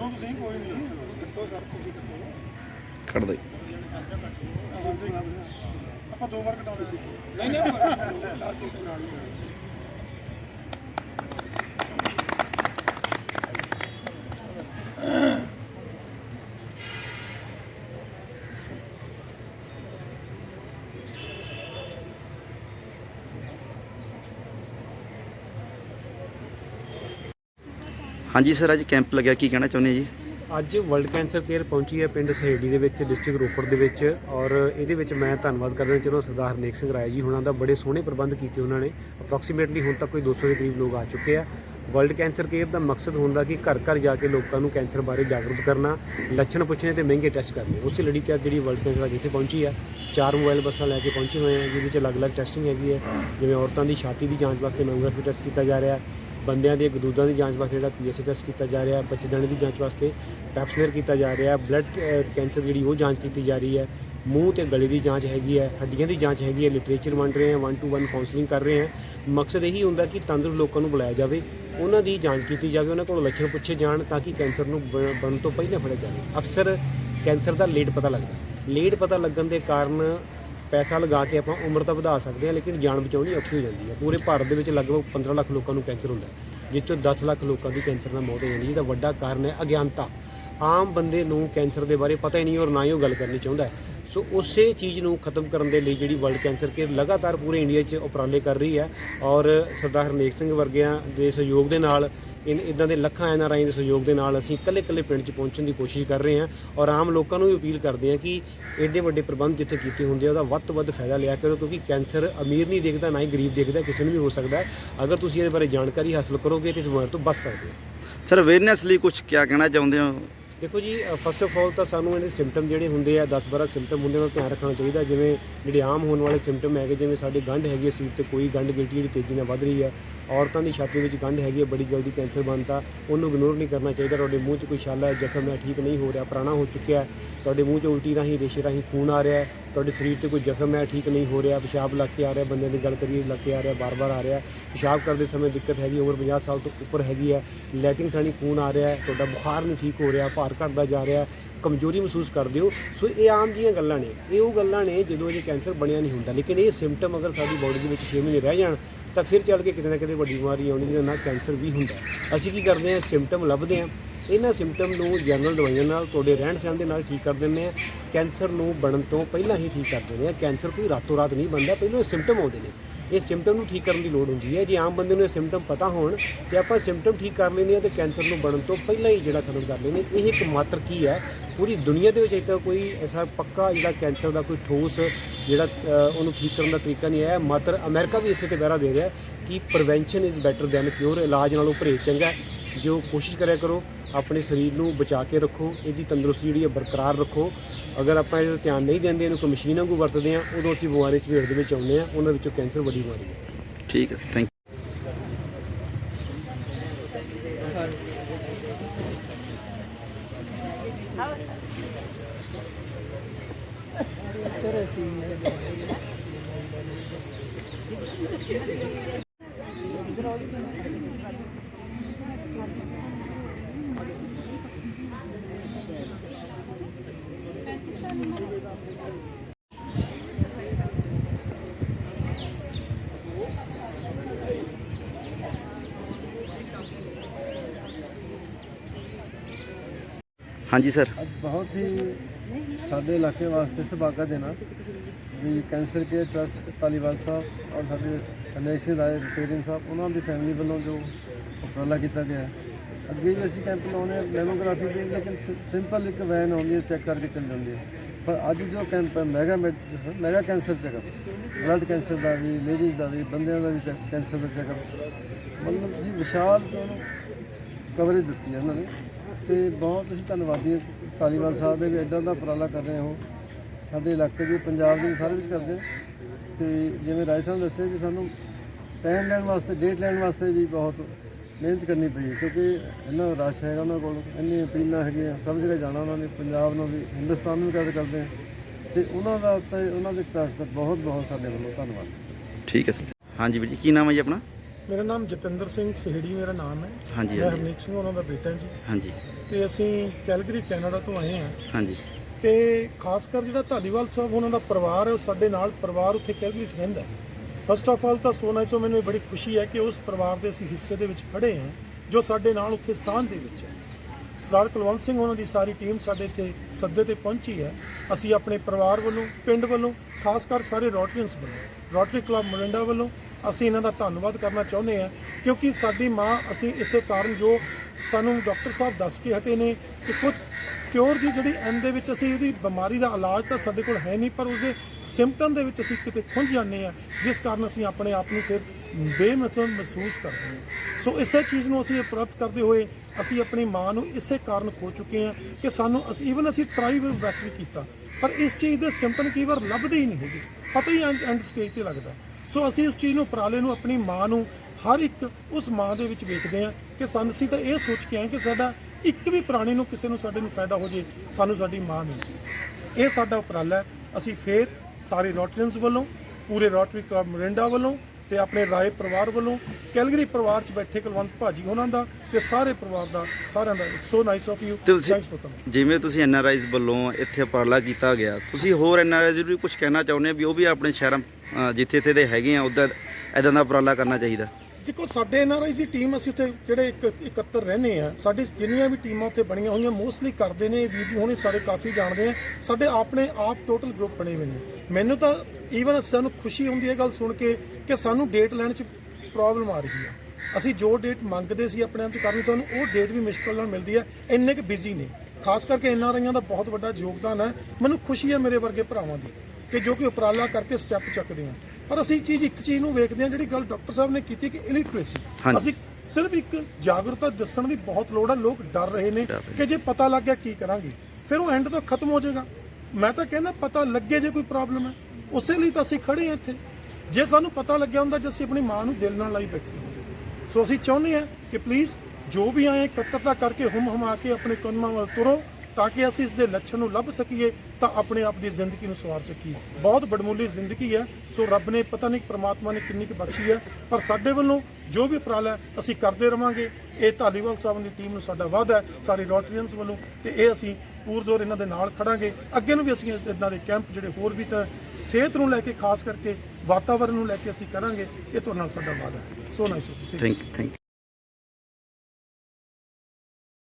ਕਰੋ ਤੁਸੀਂ ਕੋਈ ਨਹੀਂ ਕੱਟੋ ਸਰ ਤੁਸੀਂ ਕੱਟੋ। ਦੇ। ਆਪਾਂ ਦੋ ਵਾਰ ਕਟਾ ਦੇ ਨਹੀਂ ਨਹੀਂ ਹਾਂਜੀ ਸਰ, ਅੱਜ ਕੈਂਪ ਲੱਗਿਆ, ਕੀ ਕਹਿਣਾ ਚਾਹੁੰਦੇ ਜੀ? ਅੱਜ ਵਰਲਡ ਕੈਂਸਰ ਕੇਅਰ ਪਹੁੰਚੀ ਹੈ ਪਿੰਡ ਸਹੇੜੀ ਦੇ ਵਿੱਚ, ਡਿਸਟ੍ਰਿਕਟ ਰੋਪੜ ਦੇ ਵਿੱਚ, ਔਰ ਇਹਦੇ ਵਿੱਚ ਮੈਂ ਧੰਨਵਾਦ ਕਰਨਾ ਚਾਹੁੰਦਾ ਸਰਦਾਰ ਹਰਨੇਕ ਸਿੰਘ ਰਾਏ ਜੀ ਹੁਣਾਂ ਦਾ ਬੜੇ ਸੋਹਣੇ ਪ੍ਰਬੰਧ ਕੀਤੇ ਉਹਨਾਂ ਨੇ। ਅਪਰੋਕਸੀਮੇਟਲੀ ਹੁਣ ਤੱਕ ਕੋਈ 200 ਦੇ ਕਰੀਬ ਲੋਕ ਆ ਚੁੱਕੇ ਆ। ਵਰਲਡ ਕੈਂਸਰ ਕੇਅਰ ਦਾ ਮਕਸਦ ਹੁੰਦਾ ਕਿ ਘਰ ਘਰ ਜਾ ਕੇ ਲੋਕਾਂ ਨੂੰ ਕੈਂਸਰ ਬਾਰੇ ਜਾਗਰੂਕ ਕਰਨਾ, ਲੱਛਣ ਪੁੱਛਣੇ ਤੇ ਮਹਿੰਗੇ ਟੈਸਟ ਕਰਨੇ। ਉਸੇ ਲੜੀ ਤਹਿਤ ਜਿਹੜੀ ਵਰਲਡ ਕੈਂਸਰ ਅੱਜ ਇੱਥੇ ਪਹੁੰਚੀ ਆ, ਚਾਰ ਮੋਬਾਈਲ ਬੱਸਾਂ ਲੈ ਕੇ ਪਹੁੰਚੇ ਹੋਏ ਆ, ਜਿਹਦੇ ਵਿੱਚ ਅਲੱਗ-ਅਲੱਗ ਟੈਸਟਿੰਗ ਹੈਗੀ ਹੈ ਜਿਵੇਂ ਔਰਤਾਂ ਦੀ ਛਾਤੀ ਦੀ ਜਾਂਚ ਵਾਸਤੇ ਮੈਮੋਗ੍ਰਾਫੀ ਟੈਸਟ ਕੀਤਾ ਜਾ ਰਿਹਾ ਬੰਦਿਆਂ ਦੇ ਗਦੂਦਾਂ ਦੀ ਜਾਂਚ ਵਾਸਤੇ ਜਿਹੜਾ ਪੀਐਸਏ ਟੈਸਟ ਕੀਤਾ ਜਾ ਰਿਹਾ, ਬੱਚੇਦਾਨੀ ਦੀ ਜਾਂਚ ਵਾਸਤੇ ਪੈਪਸਮੀਅਰ ਕੀਤਾ ਜਾ ਰਿਹਾ ਬਲੱਡ ਕੈਂਸਰ ਜਿਹੜੀ ਉਹ ਜਾਂਚ ਕੀਤੀ ਜਾ ਰਹੀ ਹੈ। ਮੂੰਹ ਤੇ ਗਲੇ ਦੀ ਜਾਂਚ ਹੈਗੀ ਹੈ, ਹੱਡੀਆਂ ਦੀ ਜਾਂਚ ਹੈਗੀ ਹੈ ਲਿਟਰੇਚਰ ਵੰਡ ਰਹੇ ਹਾਂ 1 ਟੂ 1 ਕਾਉਂਸਲਿੰਗ ਕਰ ਰਹੇ ਹਾਂ। ਮਕਸਦ ਇਹੀ ਹੁੰਦਾ ਕਿ ਤੰਦਰੁਸਤ ਲੋਕਾਂ ਨੂੰ ਬੁਲਾਇਆ ਜਾਵੇ, ਉਹਨਾਂ ਦੀ ਜਾਂਚ ਕੀਤੀ ਜਾਵੇ, ਉਹਨਾਂ ਕੋਲ ਲੱਛਣ ਪੁੱਛੇ ਜਾਣ ਤਾਂ ਕਿ ਕੈਂਸਰ ਨੂੰ ਬ- ਬਣਨ ਤੋਂ ਪਹਿਲਾਂ ਫੜਿਆ ਜਾਵੇ। ਅਕਸਰ ਕੈਂਸਰ ਦਾ ਲੇਟ ਪਤਾ ਲੱਗਦਾ। ਲੇਟ ਪਤਾ ਲੱਗਣ ਦੇ ਕਾਰਨ ਪੈਸਾ ਲਗਾ ਕੇ ਆਪਾਂ ਉਮਰ ਤਾਂ ਵਧਾ ਸਕਦੇ ਹਾਂ, ਲੇਕਿਨ ਜਾਨ ਬਚਾਉਣੀ ਔਖੀ ਹੋ ਜਾਂਦੀ ਹੈ। ਪੂਰੇ ਭਾਰਤ ਦੇ ਵਿੱਚ ਲਗਭਗ 15 ਲੱਖ ਲੋਕਾਂ ਨੂੰ ਕੈਂਸਰ ਹੁੰਦਾ ਜਿਸ ਚੋਂ 10 ਲੱਖ ਲੋਕਾਂ ਦੀ ਕੈਂਸਰ ਨਾਲ ਮੌਤ ਹੋ ਜਾਂਦੀ ਹੈ। ਜਿਹਦਾ ਵੱਡਾ ਕਾਰਨ ਹੈ ਅਗਿਆਨਤਾ। ਆਮ ਬੰਦੇ ਨੂੰ ਕੈਂਸਰ ਦੇ ਬਾਰੇ ਪਤਾ ਹੀ ਨਹੀਂ, ਔਰ ਨਾ ਹੀ ਉਹ ਗੱਲ ਕਰਨੀ ਚਾਹੁੰਦਾ ਹੈ। ਸੋ ਉਸੇ ਚੀਜ਼ ਨੂੰ ਖਤਮ ਕਰਨ ਦੇ ਲਈ ਜਿਹੜੀ ਵਰਲਡ ਕੈਂਸਰ ਕੇਅਰ ਲਗਾਤਾਰ ਪੂਰੇ ਇੰਡੀਆ 'ਚ ਉਪਰਾਲੇ ਕਰ ਰਹੀ ਹੈ, ਔਰ ਸਰਦਾਰ ਹਰਨੇਕ ਸਿੰਘ ਵਰਗਿਆਂ ਦੇ ਸਹਿਯੋਗ ਦੇ ਨਾਲ ਇਦਾਂ ਦੇ ਲੱਖਾਂ ਐਨ ਆਰ ਆਈ ਦੇ ਸਹਿਯੋਗ ਦੇ ਨਾਲ ਅਸੀਂ ਇਕੱਲੇ ਇਕੱਲੇ ਪਿੰਡ 'ਚ ਪਹੁੰਚਣ ਦੀ ਕੋਸ਼ਿਸ਼ ਕਰ ਰਹੇ ਹਾਂ ਔਰ ਆਮ ਲੋਕਾਂ ਨੂੰ ਵੀ ਅਪੀਲ ਕਰਦੇ ਹਾਂ ਕਿ ਐਡੇ ਵੱਡੇ ਪ੍ਰਬੰਧ ਜਿੱਥੇ ਕੀਤੇ ਹੁੰਦੇ ਆ, ਉਹਦਾ ਵੱਧ ਤੋਂ ਵੱਧ ਫਾਇਦਾ ਲਿਆ ਕਰੋ ਕਿਉਂਕਿ ਕੈਂਸਰ ਅਮੀਰ ਨਹੀਂ ਦੇਖਦਾ, ਨਾ ਹੀ ਗਰੀਬ ਦੇਖਦਾ, ਕਿਸੇ ਨੂੰ ਵੀ ਹੋ ਸਕਦਾ ਅਗਰ ਤੁਸੀਂ ਇਹਦੇ ਬਾਰੇ ਜਾਣਕਾਰੀ ਹਾਸਲ ਕਰੋਗੇ ਤੇ ਇਸ ਬਿਮਾਰੀ ਤੋਂ ਬਚ ਸਕਦੇ ਹੋ। ਸਰ ਅਵੇਅਰਨੈਸ ਲਈ ਕੁਝ ਕੀ ਕਹਿਣਾ ਚਾਹੁੰਦੇ ਹੋ? ਦੇਖੋ ਜੀ ਫਸਟ ਆਫ ਆਲ ਤਾਂ ਸਾਨੂੰ ਇਹਦੇ ਸਿੰਪਟਮ ਜਿਹੜੇ ਹੁੰਦੇ ਆ 10 12 ਸਿੰਪਟਮ ਹੁੰਦੇ ਉਹਨਾਂ ਦਾ ਧਿਆਨ ਰੱਖਣਾ ਚਾਹੀਦਾ। ਜਿਵੇਂ ਜਿਹੜੇ ਆਮ ਹੋਣ ਵਾਲੇ ਸਿੰਪਟਮ ਹੈਗੇ, ਜਿਵੇਂ ਸਾਡੇ ਗੰਢ ਹੈਗੀ ਹੈ ਸਰੀਰ ਤੇ, ਕੋਈ ਗੰਢ ਗਿਲਟੀ ਜਿਹੜੀ ਤੇਜ਼ੀ ਨਾਲ ਵੱਧ ਰਹੀ ਹੈ ਔਰਤਾਂ ਦੀ ਛਾਤੀ ਵਿੱਚ ਗੰਢ ਹੈਗੀ ਹੈ ਬੜੀ ਜਲਦੀ ਕੈਂਸਰ ਬਣਦਾ। ਉਹਨੂੰ ਇਗਨੋਰ ਨਹੀਂ ਕਰਨਾ ਚਾਹੀਦਾ। ਤੁਹਾਡੇ ਮੂੰਹ 'ਚ ਕੋਈ ਛਾਲਾ ਹੈ, ਜ਼ਖਮ ਹੈ, ਠੀਕ ਨਹੀਂ ਹੋ ਰਿਹਾ, ਪੁਰਾਣਾ ਹੋ ਚੁੱਕਿਆ ਤੁਹਾਡੇ ਮੂੰਹ 'ਚ ਉਲਟੀ ਰਾਹੀਂ, ਰੇਸ਼ੇ ਰਾਹੀਂ ਖੂਨ ਆ ਰਿਹਾ ਹੈ। ਤੁਹਾਡੇ ਸਰੀਰ ਤੇ ਕੋਈ ਜ਼ਖਮ ਹੈ, ਠੀਕ ਨਹੀਂ ਹੋ ਰਿਹਾ, ਪਿਸ਼ਾਬ ਲੱਗ ਕੇ ਆ ਰਿਹਾ, ਬੰਦੇ ਦੀ ਗੱਲ ਕਰੀਏ, ਲੱਗ ਕੇ ਆ ਰਿਹਾ, ਬਾਰ-ਬਾਰ ਆ ਰਿਹਾ। ਪਿਸ਼ਾਬ ਕਰਦੇ ਸਮੇਂ ਦਿੱਕਤ ਹੈਗੀ, ਉਮਰ 50 ਸਾਲ ਤੋਂ ਉੱਪਰ ਹੈਗੀ ਹੈ। ਲੈਟਿੰਗ ਥਾਣੀ ਖੂਨ ਆ ਰਿਹਾ, ਤੁਹਾਡਾ ਬੁਖਾਰ ਨਹੀਂ ਠੀਕ ਹੋ ਰਿਹਾ, ਭਾਰ ਘਟਦਾ ਜਾ ਰਿਹਾ, ਕਮਜ਼ੋਰੀ ਮਹਿਸੂਸ ਕਰਦੇ ਹੋ। ਸੋ ਇਹ ਆਮ ਜੀਆਂ ਗੱਲਾਂ ਨੇ। ਇਹ ਉਹ ਗੱਲਾਂ ਨੇ ਜਦੋਂ ਇਹ ਕੈਂਸਰ ਬਣਿਆ ਨਹੀਂ ਹੁੰਦਾ। ਲੇਕਿਨ ਇਹ ਸਿੰਪਟਮ ਅਗਰ ਸਾਡੀ ਬਾਡੀ ਦੇ ਵਿੱਚ 6 ਮਹੀਨੇ ਰਹਿ ਜਾਣ, ਤਾਂ ਫਿਰ ਚੱਲ ਕੇ ਕਿਤੇ ਨਾ ਕਿਤੇ ਵੱਡੀ ਬਿਮਾਰੀ ਆਉਣੀ ਜਿਹਦਾ ਨਾਲ ਕੈਂਸਰ ਵੀ ਹੁੰਦਾ। ਅਸੀਂ ਕੀ ਕਰਦੇ ਹਾਂ ਸਿੰਪਟਮ ਲੱਭਦੇ ਹਾਂ। ਇਹਨਾਂ ਸਿੰਪਟਮ ਨੂੰ ਜਨਰਲ ਦਵਾਈਆਂ ਨਾਲ ਤੁਹਾਡੇ ਰਹਿਣ ਸਹਿਣ ਦੇ ਨਾਲ ਠੀਕ ਕਰ ਦਿੰਦੇ ਆ ਕੈਂਸਰ ਨੂੰ ਬਣਨ ਤੋਂ ਪਹਿਲਾਂ ਹੀ ਠੀਕ ਕਰ ਦਿੰਦੇ ਆ ਕੈਂਸਰ ਕੋਈ ਰਾਤੋਂ ਰਾਤ ਨਹੀਂ ਬਣਦਾ, ਪਹਿਲਾਂ ਸਿੰਪਟਮ ਆਉਂਦੇ ਨੇ। ਇਹ ਸਿੰਪਟਮ ਨੂੰ ਠੀਕ ਕਰਨ ਦੀ ਲੋੜ ਹੁੰਦੀ ਹੈ। ਜੇ ਆਮ ਬੰਦੇ ਨੂੰ ਇਹ ਸਿੰਪਟਮ ਪਤਾ ਹੋਣ ਤੇ ਆਪਾਂ ਸਿੰਪਟਮ ਠੀਕ ਕਰ ਲੈਂਦੇ ਆ ਤੇ ਕੈਂਸਰ ਨੂੰ ਬਣਨ ਤੋਂ ਪਹਿਲਾਂ ਹੀ ਜਿਹੜਾ ਖਤਮ ਕਰ ਲੈਂਦੇ ਇਹ ਇੱਕ ਮਾਤਰ ਕੀ ਹੈ? ਪੂਰੀ ਦੁਨੀਆ ਦੇ ਵਿੱਚ ਅਜੇ ਤੱਕ ਕੋਈ ਐਸਾ ਪੱਕਾ ਜਿਹੜਾ ਕੈਂਸਰ ਦਾ ਕੋਈ ਠੋਸ ਜਿਹੜਾ ਉਹਨੂੰ ਠੀਕ ਕਰਨ ਦਾ ਤਰੀਕਾ ਨਹੀਂ ਆਇਆ। ਮਾਤਰ ਅਮਰੀਕਾ ਵੀ ਇਸੇ ਤੇ ਬਹਿਰਾ ਦੇ ਰਿਹਾ ਕਿ prevention is better than cure ਇਲਾਜ ਨਾਲੋਂ ਪਰਹੇਜ਼ ਚੰਗਾ ਜੋ ਕੋਸ਼ਿਸ਼ ਕਰਿਆ ਕਰੋ, ਆਪਣੇ ਸਰੀਰ ਨੂੰ ਬਚਾ ਕੇ ਰੱਖੋ, ਇਹਦੀ ਤੰਦਰੁਸਤੀ ਜਿਹੜੀ ਹੈ ਬਰਕਰਾਰ ਰੱਖੋ। ਅਗਰ ਆਪਾਂ ਇਹਦਾ ਧਿਆਨ ਨਹੀਂ ਦਿੰਦੇ, ਇਹਨੂੰ ਕੋਈ ਮਸ਼ੀਨ ਵਾਂਗੂ ਵਰਤਦੇ ਆ ਉਦੋਂ ਅਸੀਂ ਬਿਮਾਰੀ ਚ ਭੇੜ ਦੇ ਵਿੱਚ ਆਉਂਦੇ ਆ ਉਹਨਾਂ ਵਿੱਚੋਂ ਕੈਂਸਰ ਵੱਡੀ ਬਿਮਾਰੀ ਹੈ। ਠੀਕ ਹੈ ਸਰ ਥੈਂਕ ਹਾਂਜੀ ਸਰ ਅੱਜ ਬਹੁਤ ਹੀ ਸਾਡੇ ਇਲਾਕੇ ਵਾਸਤੇ ਸੁਭਾਗਾ ਦੇਣਾ ਵੀ cancer care trust Taliwal Sahib ਔਰ ਸਾਡੇ ਨੈਸ਼ਨਲ ਰਾਏ ਰਿਟੇਰਿੰਗ ਸਾਹਿਬ, ਉਹਨਾਂ ਦੀ ਫੈਮਿਲੀ ਵੱਲੋਂ ਜੋ ਉਪਰਾਲਾ ਕੀਤਾ ਗਿਆ ਅੱਗੇ ਵੀ ਅਸੀਂ ਕੈਂਪ ਲਾਉਣੇ ਆ ਮੈਮੋਗ੍ਰਾਫੀ ਦੇ, ਲੇਕਿਨ ਸਿੰਪਲ ਇੱਕ ਵੈਨ ਆਉਂਦੀ ਹੈ ਚੈੱਕ ਕਰਕੇ ਚੱਲ ਜਾਂਦੀ ਹੈ। ਪਰ ਅੱਜ ਜੋ ਕੈਂਪ ਹੈ mega mega cancer checkup blood cancer ਦਾ ਵੀ ਲੇਡੀਜ਼ ਦਾ ਵੀ, ਬੰਦਿਆਂ ਦਾ ਵੀ ਚੈੱਕ- ਕੈਂਸਰ ਦਾ ਚੈੱਕਅਪ ਮਤਲਬ ਤੁਸੀਂ ਵਿਸ਼ਾਲ ਤੁਹਾਨੂੰ ਕਵਰੇਜ ਦਿੱਤੀ ਹੈ ਉਹਨਾਂ ਨੇ। ਤੇ ਬਹੁਤ ਅਸੀਂ ਧੰਨਵਾਦੀ ਹਾਂ ਧਾਲੀਵਾਲ ਸਾਹਿਬ ਦੇ ਵੀ ਐਡਾ ਦਾ ਉਪਰਾਲਾ ਕਰ ਰਹੇ ਹੋ। ਸਾਡੇ ਇਲਾਕੇ ਦੇ, ਪੰਜਾਬ ਦੇ ਵੀ ਸਾਰੇ ਵਿੱਚ ਕਰਦੇ ਆ। ਤੇ ਜਿਵੇਂ ਰਾਏ ਸਾਹਿਬ ਨੇ ਦੱਸਿਆ ਵੀ ਸਾਨੂੰ ਟਾਈਮ ਲੈਣ ਵਾਸਤੇ, ਡੇਟ ਲੈਣ ਵਾਸਤੇ ਵੀ ਬਹੁਤ ਮਿਹਨਤ ਕਰਨੀ ਪਈ ਕਿਉਂਕਿ ਇੰਨਾ ਰਸ਼ ਹੈਗਾ ਉਹਨਾਂ ਕੋਲ, ਇੰਨੀ ਅਪੀਲਾਂ ਹੈਗੀਆਂ ਸਭ ਜਗ੍ਹਾ ਜਾਣਾ ਉਹਨਾਂ ਨੇ, ਪੰਜਾਬ ਨੂੰ ਵੀ, ਹਿੰਦੁਸਤਾਨ ਨੂੰ ਵੀ ਕਦ ਕਰਦੇ ਆ। ਤੇ ਉਹਨਾਂ ਦਾ ਤੇ ਉਹਨਾਂ ਦੇ ਟਰਸਟ ਦਾ ਬਹੁਤ ਬਹੁਤ ਸਾਡੇ ਵੱਲੋਂ ਧੰਨਵਾਦ। ਠੀਕ ਹੈ ਸਰ। ਹਾਂਜੀ ਵੀਰ ਜੀ, ਕੀ ਨਾਮ ਹੈ ਜੀ ਆਪਣਾ? ਮੇਰਾ ਨਾਮ ਜਤਿੰਦਰ ਸਿੰਘ ਸਿਹੜੀ ਮੇਰਾ ਨਾਮ ਹੈ। ਹਾਂਜੀ ਮੈਂ ਹਾਂਜੀ। ਹਰਨੀਕ ਸਿੰਘ ਉਹਨਾਂ ਦਾ ਬੇਟਾ ਜੀ। ਹਾਂਜੀ। ਤੇ ਅਸੀਂ ਕੈਲਗਰੀ ਕੈਨੇਡਾ ਤੋਂ ਆਏ ਹਾਂ। ਹਾਂਜੀ। ਤੇ ਖਾਸ ਕਰ ਜਿਹੜਾ ਧਾਲੀਵਾਲ ਸਾਹਿਬ ਉਹਨਾਂ ਦਾ ਪਰਿਵਾਰ ਹੈ ਉਹ ਸਾਡੇ ਨਾਲ ਪਰਿਵਾਰ ਉੱਥੇ ਕੈਲਗਰੀ 'ਚ ਰਹਿੰਦਾ ਫਸਟ ਆਫ ਆਲ ਤਾਂ ਸੋਨਾ ਚੋਂ ਮੈਨੂੰ ਇਹ ਬੜੀ ਖੁਸ਼ੀ ਹੈ ਕਿ ਉਸ ਪਰਿਵਾਰ ਦੇ ਅਸੀਂ ਹਿੱਸੇ ਦੇ ਵਿੱਚ ਖੜੇ ਹਾਂ ਜੋ ਸਾਡੇ ਨਾਲ ਉੱਥੇ ਸਾਂਝ ਦੇ ਵਿੱਚ ਹੈ। ਸਰਦਾਰ ਕੁਲਵੰਤ ਸਿੰਘ ਉਹਨਾਂ ਦੀ ਸਾਰੀ ਟੀਮ ਸਾਡੇ ਇੱਥੇ ਸੱਦੇ ਤੇ ਪਹੁੰਚੀ ਹੈ। ਅਸੀਂ ਆਪਣੇ ਪਰਿਵਾਰ ਵੱਲੋਂ ਪਿੰਡ ਵੱਲੋਂ ਖਾਸ ਕਰ ਸਾਰੇ ਰੋਟਰੀਅਨਸ ਵੱਲੋਂ ਰੋਟਰੀ ਕਲੱਬ ਮੋਰਿੰਡਾ ਵੱਲੋਂ ਅਸੀਂ ਇਹਨਾਂ ਦਾ ਧੰਨਵਾਦ ਕਰਨਾ ਚਾਹੁੰਦੇ ਹਾਂ, ਕਿਉਂਕਿ ਸਾਡੀ ਮਾਂ ਅਸੀਂ ਇਸੇ ਕਾਰਨ ਜੋ ਸਾਨੂੰ ਡਾਕਟਰ ਸਾਹਿਬ ਦੱਸ ਕੇ ਹਟੇ ਨੇ ਕਿ ਕੁਝ ਕਿਉਰ ਜੀ ਜਿਹੜੀ ਐਂਡ ਦੇ ਵਿੱਚ ਅਸੀਂ ਉਹਦੀ ਬਿਮਾਰੀ ਦਾ ਇਲਾਜ ਤਾਂ ਸਾਡੇ ਕੋਲ ਹੈ ਨਹੀਂ, ਪਰ ਉਸਦੇ ਸਿੰਪਟਮ ਦੇ ਵਿੱਚ ਅਸੀਂ ਕਿਤੇ ਖੁੰਝ ਜਾਂਦੇ ਆ ਜਿਸ ਕਾਰਨ ਅਸੀਂ ਆਪਣੇ ਆਪ ਨੂੰ ਫਿਰ ਬੇਮਸੂਮ ਮਹਿਸੂਸ ਕਰਦੇ ਹਾਂ। ਸੋ ਇਸੇ ਚੀਜ਼ ਨੂੰ ਅਸੀਂ ਪ੍ਰਾਪਤ ਕਰਦੇ ਹੋਏ ਅਸੀਂ ਆਪਣੀ ਮਾਂ ਨੂੰ ਇਸੇ ਕਾਰਨ ਖੋ ਚੁੱਕੇ ਹਾਂ ਕਿ ਸਾਨੂੰ ਅਸੀਂ ਈਵਨ ਅਸੀਂ ਟਰਾਈ ਬੈਸਟ ਵੀ ਕੀਤਾ, ਪਰ ਇਸ ਚੀਜ਼ ਦੇ ਸਿੰਪਟਮ ਕਈ ਵਾਰ ਲੱਭਦੇ ਹੀ ਨਹੀਂ ਹੁੰਦੇ ਪਤਾ ਹੀ ਐਂਡ ਸਟੇਜ ਤੇ ਲੱਗਦਾ। ਸੋ ਅਸੀਂ ਉਸ ਚੀਜ਼ ਨੂੰ ਉਪਰਾਲੇ ਨੂੰ ਆਪਣੀ ਮਾਂ ਨੂੰ ਹਰ ਇੱਕ ਉਸ ਮਾਂ ਦੇ ਵਿੱਚ ਵੇਖਦੇ ਹਾਂ ਕਿ ਸਾਨੂੰ ਅਸੀਂ ਤਾਂ ਇਹ ਸੋਚ ਕੇ ਆਏ ਕਿ ਸਾਡਾ ਇੱਕ ਵੀ ਪ੍ਰਾਣੀ ਨੂੰ ਕਿਸੇ ਨੂੰ ਸਾਡੇ ਨੂੰ ਫਾਇਦਾ ਹੋ ਜੇ, ਸਾਨੂੰ ਸਾਡੀ ਮਾਂ ਮਿਲ ਜੇ। ਇਹ ਸਾਡਾ ਉਪਰਾਲਾ ਹੈ। ਅਸੀਂ ਫੇਰ ਸਾਰੇ ਰੋਟਰੀਅਨਸ ਵੱਲੋਂ, ਪੂਰੇ ਰੋਟਰੀ ਕਲੱਬ ਮਰਿੰਡਾ ਵੱਲੋਂ ਤੇ ਆਪਣੇ ਰਾਏ ਪਰਿਵਾਰ ਵੱਲੋਂ ਕੈਲਗਰੀ ਪਰਿਵਾਰ 'ਚ ਬੈਠੇ ਕੁਲਵੰਤ ਭਾਜੀ ਉਹਨਾਂ ਦਾ ਤੇ ਸਾਰੇ ਪਰਿਵਾਰ ਦਾ ਸਾਰਿਆਂ ਦਾ। ਸੋ ਨਾਈਸ ਆਫ ਯੂ ਤੁਸੀਂ- ਥੈਂਕਸ ਫॉर ਕਮਿੰਗ ਜਿਵੇਂ ਤੁਸੀਂ ਐਨਆਰਆਈਜ਼ ਵੱਲੋਂ ਇੱਥੇ ਉਪਰਾਲਾ ਕੀਤਾ ਗਿਆ ਤੁਸੀਂ ਹੋਰ ਐਨਆਰਆਈਜ਼ ਨੂੰ ਵੀ ਕੁਝ ਕਹਿਣਾ ਚਾਹੁੰਦੇ ਆ ਵੀ ਉਹ ਵੀ ਆਪਣੇ ਸ਼ਹਿਰਾਂ ਅ, ਜਿੱਥੇ ਇੱਥੇ ਦੇ ਹੈਗੇ ਆ ਉੱਦਾਂ ਐਦਾਂ ਦਾ ਉਪਰਾਲਾ ਕਰਨਾ ਚਾਹੀਦਾ? ਦੇਖੋ, ਸਾਡੇ ਐਨਆਰਆਈ ਦੀ ਟੀਮ ਅਸੀਂ ਉੱਥੇ ਜਿਹੜੇ ਇੱਕ- ਇਕੱਤਰ ਰਹਿੰਦੇ ਆ ਸਾਡੀ ਜਿੰਨੀਆਂ ਵੀ ਟੀਮਾਂ ਉੱਥੇ ਬਣੀਆਂ ਹੋਈਆਂ ਮੋਸਟਲੀ ਕਰਦੇ ਨੇ, ਵੀਰ ਜੀ ਹੁਣੇ ਸਾਰੇ ਕਾਫੀ ਜਾਣਦੇ ਆ। ਸਾਡੇ ਆਪਣੇ ਆਪ ਟੋਟਲ ਗਰੁੱਪ ਬਣੇ ਹੋਏ ਨੇ। ਮੈਨੂੰ ਤਾਂ ਈਵਨ ਸਾਨੂੰ ਖੁਸ਼ੀ ਹੁੰਦੀ ਹੈ ਗੱਲ ਸੁਣ ਕੇ ਕਿ ਸਾਨੂੰ ਡੇਟ ਲੈਣ 'ਚ ਪ੍ਰੋਬਲਮ ਆ ਰਹੀ ਹੈ। ਅਸੀਂ ਜੋ ਡੇਟ ਮੰਗਦੇ ਸੀ ਆਪਣੇ ਆਪ ਤੋਂ ਕਰਨ, ਸਾਨੂੰ ਉਹ ਡੇਟ ਵੀ ਮੁਸ਼ਕਲ ਨਾਲ ਮਿਲਦੀ ਹੈ। ਇੰਨੇ ਕੁ ਬਿਜ਼ੀ ਨੇ। ਖਾਸ ਕਰਕੇ ਐਨਆਰਆਈਆਂ ਦਾ ਬਹੁਤ ਵੱਡਾ ਯੋਗਦਾਨ ਹੈ। ਮੈਨੂੰ ਖੁਸ਼ੀ ਹੈ ਮੇਰੇ ਵਰਗੇ ਭਰਾਵਾਂ ਦੀ ਕਿ ਜੋ ਕਿ ਉਪਰਾਲਾ ਕਰਕੇ ਸਟੈਪ ਚੱਕਦੇ ਆ। ਪਰ ਅਸੀਂ ਚੀਜ਼ ਇੱਕ ਚੀਜ਼ ਨੂੰ ਵੇਖਦੇ ਆ ਜਿਹੜੀ ਗੱਲ ਡਾਕਟਰ ਸਾਹਿਬ ਨੇ ਕੀਤੀ ਕਿ ਇਲਿਟਰੇਸੀ। ਅਸੀਂ ਸਿਰਫ ਇੱਕ ਜਾਗਰੂਕਤਾ ਦੱਸਣ ਦੀ ਬਹੁਤ ਲੋੜ ਹੈ ਲੋਕ ਡਰ ਰਹੇ ਨੇ। ਕਿ ਜੇ ਪਤਾ ਲੱਗ ਗਿਆ ਕੀ ਕਰਾਂਗੇ ਫਿਰ ਉਹ ਐਂਡ ਤੋਂ ਖਤਮ ਹੋ ਜਾਏਗਾ ਮੈਂ ਤਾਂ ਕਹਿੰਦਾ ਪਤਾ ਲੱਗੇ ਜੇ ਕੋਈ ਪ੍ਰੋਬਲਮ ਹੈ ਉਸੇ ਲਈ ਤਾਂ ਅਸੀਂ ਖੜੇ ਹਾਂ ਇੱਥੇ ਜੇ ਸਾਨੂੰ ਪਤਾ ਲੱਗਿਆ ਹੁੰਦਾ ਜੇ ਅਸੀਂ ਆਪਣੀ ਮਾਂ ਨੂੰ ਦਿਲ ਨਾਲ ਲਾਈ ਬੈਠੇ ਹੁੰਦੇ ਸੋ ਅਸੀਂ ਚਾਹੁੰਦੇ ਹਾਂ ਕਿ ਪਲੀਜ਼ ਜੋ ਵੀ ਆਏ ਇਕੱਤਰਤਾ ਕਰਕੇ ਹੁਮ ਹਮਾ ਕੇ ਆਪਣੇ ਕਦਮਾਂ ਵੱਲ ਤੁਰੋ ਤਾਂ ਕਿ ਅਸੀਂ ਇਸ ਦੇ ਲੱਛਣ ਨੂੰ ਲੱਭ ਸਕੀਏ, ਤਾਂ ਆਪਣੇ ਆਪ ਦੀ ਜ਼ਿੰਦਗੀ ਨੂੰ ਸਵਾਰ ਸਕੀਏ। ਬਹੁਤ ਬੜਮੁੱਲੀ ਜ਼ਿੰਦਗੀ ਹੈ। ਸੋ ਰੱਬ ਨੇ ਪਤਾ ਨਹੀਂ ਪ੍ਰਮਾਤਮਾ ਨੇ ਕਿੰਨੀ ਕੁ ਬਖਸ਼ੀ ਹੈ, ਪਰ ਸਾਡੇ ਵੱਲੋਂ ਜੋ ਵੀ ਉਪਰਾਲਾ ਅਸੀਂ ਕਰਦੇ ਰਵਾਂਗੇ। ਇਹ ਧਾਲੀਵਾਲ ਸਾਹਿਬ ਦੀ ਟੀਮ ਨੂੰ ਸਾਡਾ ਵਾਅਦਾ ਹੈ, ਸਾਰੇ ਰੋਟਰੀਅਨਸ ਵੱਲੋਂ, ਤੇ ਇਹ ਅਸੀਂ ਪੂਰਜ਼ੋਰ ਇਹਨਾਂ ਦੇ ਨਾਲ ਖੜਾਂਗੇ। ਅੱਗੇ ਨੂੰ ਵੀ ਅਸੀਂ ਇਦਾਂ ਦੇ ਕੈਂਪ ਜਿਹੜੇ ਹੋਰ ਵੀ ਤਾਂ ਸਿਹਤ ਨੂੰ ਲੈ ਕੇ, ਖਾਸ ਕਰਕੇ ਵਾਤਾਵਰਣ ਨੂੰ ਲੈ ਕੇ ਅਸੀਂ ਕਰਾਂਗੇ, ਇਹ ਤੁਹਾਡੇ ਨਾਲ ਸਾਡਾ ਵਾਅਦਾ ਹੈ। ਸੋ ਨਾਈਸ ਥੈਂਕ ਥੈਂਕ